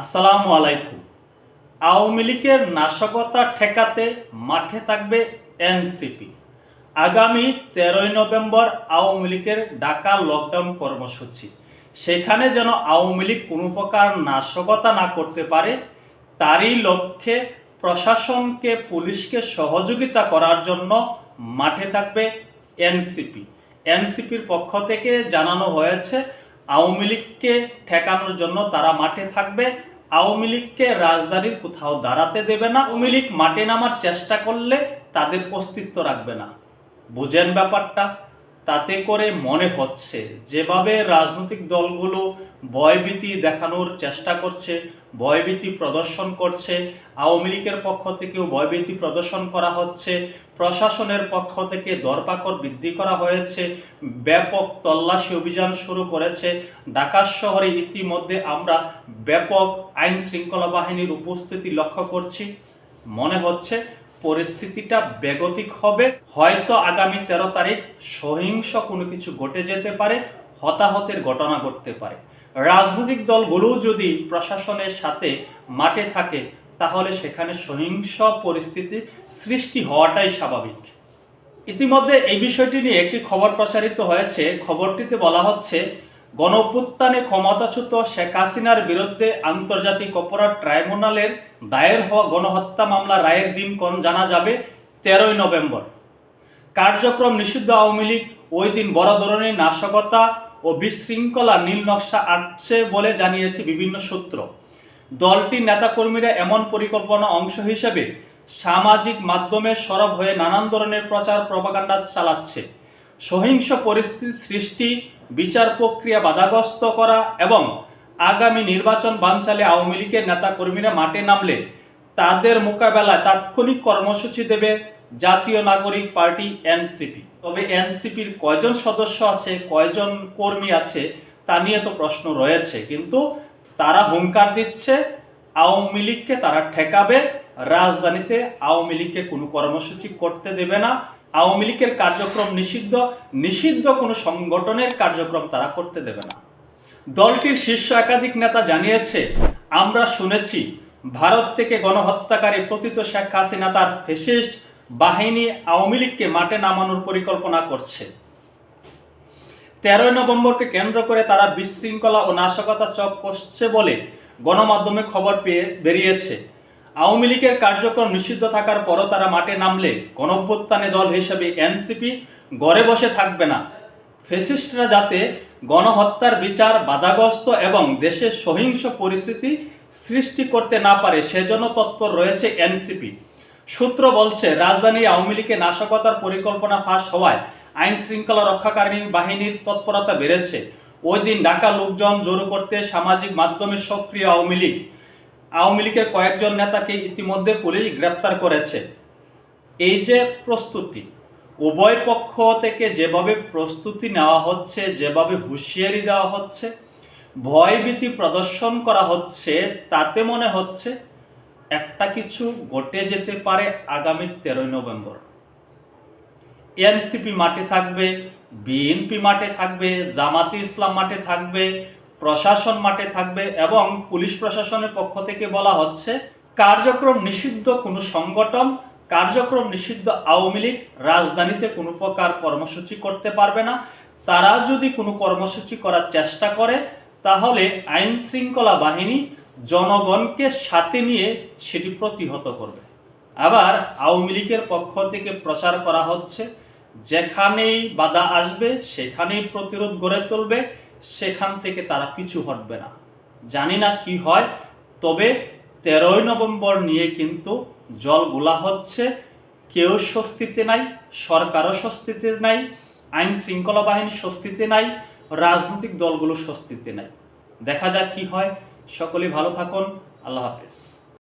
আসসালামু আলাইকুম। আওয়ামী লীগের নাশকতা ঠেকাতে মাঠে থাকবে এনসিপি। আগামী তেরোই নভেম্বর আওয়ামী লীগের ঢাকা লকডাউন কর্মসূচি। সেখানে যেন আওয়ামী লীগ কোনো প্রকার নাশকতা না করতে পারে, তারই লক্ষ্যে প্রশাসনকে, পুলিশকে সহযোগিতা করার জন্য মাঠে থাকবে এনসিপি। এনসিপির পক্ষ থেকে জানানো হয়েছে আওয়ামী লীগকে ঠেকানোর জন্য তারা মাঠে থাকবে। আওয়ামী লীগকে রাজধানীর কোথাও দাঁড়াতে দেবে না। আওয়ামী লীগ মাঠে নামার চেষ্টা করলে তাদের অস্তিত্ব রাখবে না। বুঝেন ব্যাপারটা? তাতে করে মনে হচ্ছে, যেভাবে রাজনৈতিক দলগুলো ভয়ভীতি দেখানোর চেষ্টা করছে, ভয়ভীতি প্রদর্শন করছে, আওয়ামী লীগের পক্ষ থেকেও ভয়ভীতি প্রদর্শন করা হচ্ছে, প্রশাসনের পক্ষ থেকে দরপাকড় বৃদ্ধি করা হয়েছে, ব্যাপক তল্লাশি অভিযান শুরু করেছে। ঢাকা শহরে ইতিমধ্যে আমরা ব্যাপক আইন শৃঙ্খলা বাহিনীর উপস্থিতি লক্ষ্য করছি। মনে হচ্ছে পরিস্থিতিটা বেগতিক হবে, হয়তো আগামী তেরো তারিখ সহিংস কোনো কিছু ঘটে যেতে পারে, হতাহতের ঘটনা ঘটতে পারে। রাজনৈতিক দলগুলোও যদি প্রশাসনের সাথে মাঠে থাকে, তাহলে সেখানে সহিংস পরিস্থিতি সৃষ্টি হওয়াটাই স্বাভাবিক। ইতিমধ্যে এই বিষয়টি নিয়ে একটি খবর প্রচারিত হয়েছে। খবরটিতে বলা হচ্ছে গণঅভ্যুত্থানে ক্ষমতাচ্যুত শেখ হাসিনার বিরুদ্ধে আন্তর্জাতিক অপরাধ ট্রাইব্যুনালের দায়ের হওয়া গণহত্যা মামলা রায়ের দিন কোন জানা যাবে, তেরোই নভেম্বর। কার্যক্রম নিষিদ্ধ আওয়ামী লীগ ওই দিন বড় ধরনের নাশকতা ও বিশৃঙ্খলা নীল নকশা আটছে বলে জানিয়েছে বিভিন্ন সূত্র। দলটির নেতাকর্মীরা এমন পরিকল্পনা অংশ হিসেবে সামাজিক মাধ্যমে সরব হয়ে নানান ধরনের প্রচার প্রপাগান্ডা চালাচ্ছে। সহিংস পরিস্থিতি সৃষ্টি বিচার প্রক্রিয়া বাধাগ্রস্ত করা এবং আগামী নির্বাচন বানচালে আওয়ামী লীগের নেতাকর্মীরা মাঠে নামলে তাদের মোকাবেলায় তাৎক্ষণিক কর্মসূচি দেবে জাতীয় নাগরিক পার্টি এনসিপি। তবে এনসিপির কয়জন সদস্য আছে, কয়জন কর্মী আছে, তা নিয়ে তো প্রশ্ন রয়েছে। কিন্তু তারা হুঙ্কার দিচ্ছে, আওয়ামী লীগকে তারা ঠেকাবে, রাজধানীতে আওয়ামী লীগকে কোনো কর্মসূচি করতে দেবে না। আওয়ামী লীগের কার্যক্রম নিষিদ্ধ নিষিদ্ধ কোনো সংগঠনের কার্যক্রম তারা করতে দেবে না। দলটির শীর্ষ একাধিক নেতা জানিয়েছে, আমরা শুনেছি, ভারত থেকে গণহত্যাকারী পতিত শেখ হাসিনা তার ফেসিস্ট বাহিনী আওয়ামী লীগকে মাঠে নামানোর পরিকল্পনা করছে। তেরোই নভেম্বরকে কেন্দ্র করে তারা বিশৃঙ্খলা ও নাশকতা চপ করছে বলে গণমাধ্যমে খবর পেয়ে বেরিয়েছে। আওয়ামী লীগের কার্যক্রম নিষিদ্ধ থাকার পরও তারা মাঠে নামলে গণঅভ্যুত্থানে দল হিসেবে এনসিপি ঘরে বসে থাকবে না। ফেসিস্টরা যাতে গণহত্যার বিচার বাধাগ্রস্ত এবং দেশে সহিংস পরিস্থিতি সৃষ্টি করতে না পারে, সেজন্য তৎপর রয়েছে এনসিপি। সূত্র বলছে, রাজধানী আওয়ামী লীগের নাশকতার পরিকল্পনা ফাঁস হওয়ায় আইন শৃঙ্খলা রক্ষাকারী বাহিনীর তৎপরতা বেড়েছে। ওই দিন ঢাকা লোকজন জড়ো করতে সামাজিক মাধ্যমে সক্রিয় আওয়ামী লীগ আওয়ামী লীগের কয়েকজন নেতাকে ইতিমধ্যে পুলিশ গ্রেপ্তার করেছে। এই যে প্রস্তুতি, উভয় পক্ষ থেকে যেভাবে প্রস্তুতি নেওয়া হচ্ছে, যেভাবে হুঁশিয়ারি দেওয়া হচ্ছে, ভয়ভীতি প্রদর্শন করা হচ্ছে, তাতে মনে হচ্ছে একটা কিছু ঘটে যেতে পারে আগামী তেরোই নভেম্বর। এনসিপি মাঠে থাকবে, বিএনপি মাঠে থাকবে, জামাতি ইসলাম মাঠে থাকবে প্রশাসন মাঠে থাকবে এবং পুলিশ প্রশাসনের পক্ষ থেকে বলা হচ্ছে, কার্যক্রম নিষিদ্ধ কোনো সংগঠন, কার্যক্রম নিষিদ্ধ আওয়ামী লীগ, রাজধানীতে কোনো প্রকার কর্মসূচি করতে পারবে না। তারা যদি কোনো কর্মসূচি করার চেষ্টা করে, তাহলে আইন শৃঙ্খলা বাহিনী জনগণকে সাথে নিয়ে সেটি প্রতিহত করবে। আবার আওয়ামী লীগের পক্ষ থেকে প্রচার করা হচ্ছে, যেখানেই বাধা আসবে, সেখানেই প্রতিরোধ গড়ে তুলবে। সেখান থেকে তারা পিছু হটবে না। জানি না কি হয়, তবে তেরোই নভেম্বর নিয়ে কিন্তু জল গোলা হচ্ছে। কেউ স্বস্তিতে নাই, সরকারও স্বস্তিতে নাই, আইন শৃঙ্খলা বাহিনী স্বস্তিতে নাই, রাজনৈতিক দলগুলো স্বস্তিতে নাই। দেখা যাক কি হয়। সকলে ভালো থাকুন। আল্লাহ হাফেজ।